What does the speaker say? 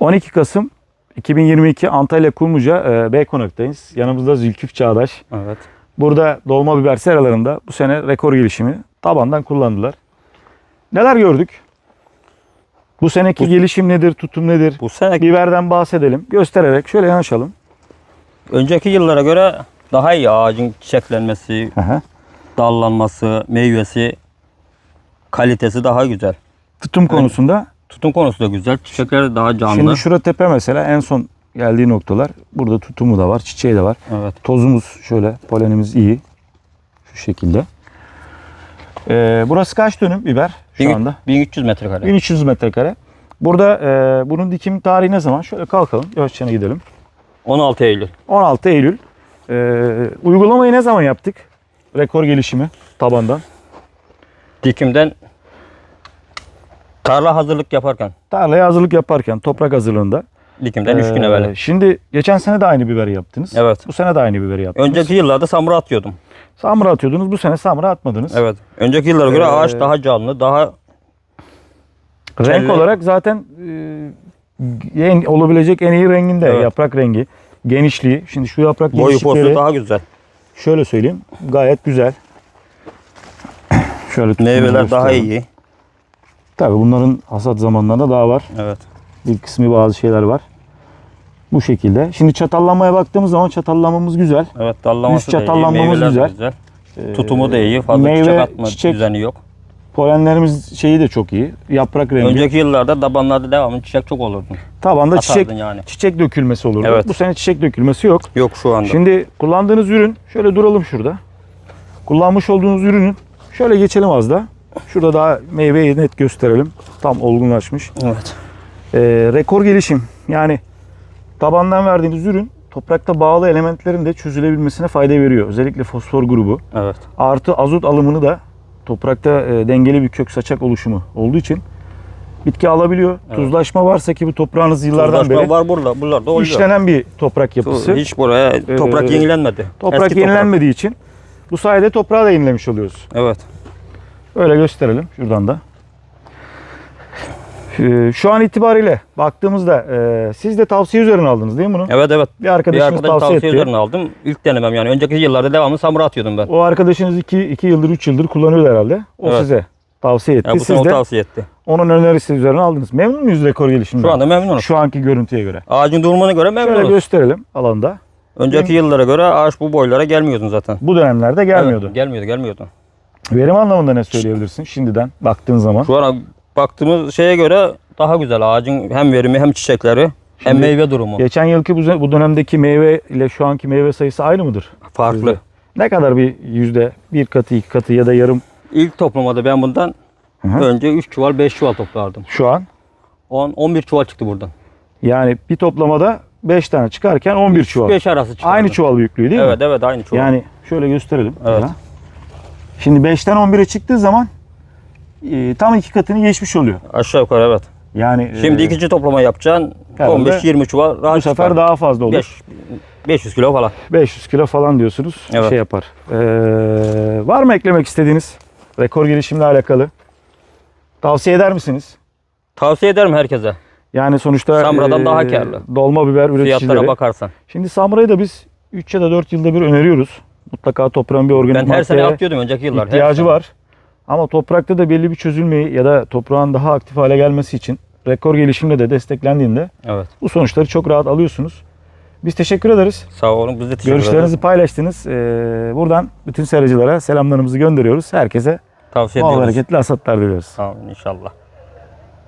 12 Kasım 2022 Antalya Kumluca e, B konaktayız. Yanımızda Zülküf Çağdaş. Evet. Burada dolma biber seralarında bu sene rekor gelişimi tabandan kullandılar. Neler gördük? Bu seneki Bu- gelişim nedir, tutum nedir? Bu sene Biberden bahsedelim. Göstererek şöyle yanaşalım. önceki yıllara göre daha iyi ağacın çiçeklenmesi, hı. dallanması, meyvesi, kalitesi daha güzel. Tutum konusunda Tutum konusu da güzel. Çiçekleri daha canlı. şimdi şura tepe mesela en son geldiği noktalar. Burada tutumu da var, çiçeği de var. Evet. Tozumuz şöyle, polenimiz iyi. Şu şekilde. Ee, burası kaç dönüm biber şu Bin- anda? 1300 metrekare. 1300 metrekare. Burada e, bunun dikim tarihi ne zaman? Şöyle kalkalım, yavaşça gidelim. 16 Eylül. 16 Eylül. Ee, uygulamayı ne zaman yaptık? Rekor gelişimi tabandan. Dikimden tarla hazırlık yaparken. Tarlaya hazırlık yaparken, toprak hazırlığında. Dikimden 3 gün evvel. Şimdi geçen sene de aynı biberi yaptınız. Evet. Bu sene de aynı biberi yaptınız. Önceki yıllarda samura atıyordum. Samra atıyordunuz, bu sene samra atmadınız. Evet. Önceki yıllara göre Ee, ağaç daha canlı, daha Renk Kelle- olarak zaten e, en, olabilecek en iyi renginde Evet. yaprak rengi, genişliği. Şimdi şu yaprak boyu postu genişlikleri daha güzel. şöyle söyleyeyim gayet güzel. Şöyle Meyveler daha iyi. Tabii bunların hasat zamanlarında daha var. Evet. Bir kısmı bazı şeyler var. Bu şekilde. Şimdi çatallamaya baktığımız zaman çatallamamız güzel. Evet dallaması Üst da iyi, çatallanmamız meyveler de güzel. güzel. Tutumu da iyi. Fazla meyve, çiçek atma çiçek- düzeni yok. Polenlerimiz şeyi de çok iyi. Yaprak rengi. Önceki yıllarda tabanlarda devamlı çiçek çok olurdu. Tabanda çiçek Atardın yani. çiçek dökülmesi olurdu. Evet. Bu sene çiçek dökülmesi yok. Yok şu anda. Şimdi kullandığınız ürün şöyle duralım şurada. Kullanmış olduğunuz ürünün şöyle geçelim az da. Şurada daha meyveyi net gösterelim. Tam olgunlaşmış. evet. Ee, rekor gelişim. Yani tabandan verdiğiniz ürün toprakta bağlı elementlerin de çözülebilmesine fayda veriyor. Özellikle fosfor grubu. Evet. Artı azot alımını da toprakta e, dengeli bir kök saçak oluşumu olduğu için bitki alabiliyor. Evet. Tuzlaşma varsa ki bu toprağınız yıllardan Tuzlaşma beri var burada. Buralarda oluyor. işlenen bir toprak yapısı. Hiç buraya toprak Ee, yenilenmedi. Toprak Eski yenilenmediği için bu sayede toprağı da yenilemiş oluyoruz. Evet. Öyle gösterelim şuradan da. Ee, Şu an itibariyle baktığımızda e, siz de tavsiye üzerine aldınız değil mi bunu? Evet evet. Bir Bir arkadaşınız arkadaş tavsiye, tavsiye etti. üzerine aldım. İlk denemem yani. Önceki yıllarda devamlı samura atıyordum ben. O arkadaşınız 2 2 yıldır 3 yıldır kullanıyor herhalde. O Evet. size tavsiye etti. Ya bu sene siz de tavsiye etti. onun önerisi üzerine aldınız. Memnun muyuz rekor gelişiminden? Şu anda memnunum. Şu anki görüntüye göre. Ağacın durumuna göre Şöyle memnunum. gösterelim alanda. Önceki yıllara göre ağaç bu boylara gelmiyordu zaten. Bu dönemlerde gelmiyordu. Evet, gelmiyordu, gelmiyordu. Verim anlamında ne söyleyebilirsin şimdiden baktığın zaman? Şu an baktığımız şeye göre daha güzel. Ağacın hem verimi hem çiçekleri hem Şimdi- meyve durumu. Geçen yılki bu, bu dönemdeki meyve ile şu anki meyve sayısı aynı mıdır? Farklı. Sizde. Ne kadar bir yüzde bir katı iki katı ya da yarım İlk toplamada ben bundan Hı hı. önce 3 çuval 5 çuval toplardım. şu an? 10 11 çuval çıktı buradan. Yani bir toplamada 5 tane çıkarken 11 çuval. 5 arası çıktı. Aynı çuval büyüklüğü değil Evet mi? evet aynı çuval. Yani şöyle gösterelim. Evet. sana. Şimdi 5'ten 11'e çıktığı zaman e, tam iki katını geçmiş oluyor. Aşağı yukarı evet. Yani Şimdi e, ikinci toplama yapacaksın. herhalde 15-20 çuval rahat bu sefer çıkar. daha fazla olur. Beş- 500 kilo falan. 500 kilo falan diyorsunuz. Evet. Şey yapar. Ee, var mı eklemek istediğiniz rekor gelişimle alakalı? Tavsiye eder misiniz? Tavsiye ederim herkese. Yani sonuçta Samra'dan e, daha karlı. dolma biber üreticileri. Fiyatlara bakarsan. Şimdi Samra'yı da biz 3 ya da 4 yılda bir öneriyoruz. Mutlaka toprağın bir organik Ben her sene maddeye atıyordum önceki yıllar. her ihtiyacı sene. var. Ama toprakta da belli bir çözülmeyi ya da toprağın daha aktif hale gelmesi için rekor gelişimle de desteklendiğinde Evet. bu sonuçları çok rahat alıyorsunuz. Biz teşekkür ederiz. Sağ olun. Biz de teşekkür Görüşlerinizi ederiz. paylaştınız. Ee, buradan bütün seracılara selamlarımızı gönderiyoruz. Herkese Tavsiye ediyoruz. hareketli hasatlar diliyoruz. Sağ olun inşallah.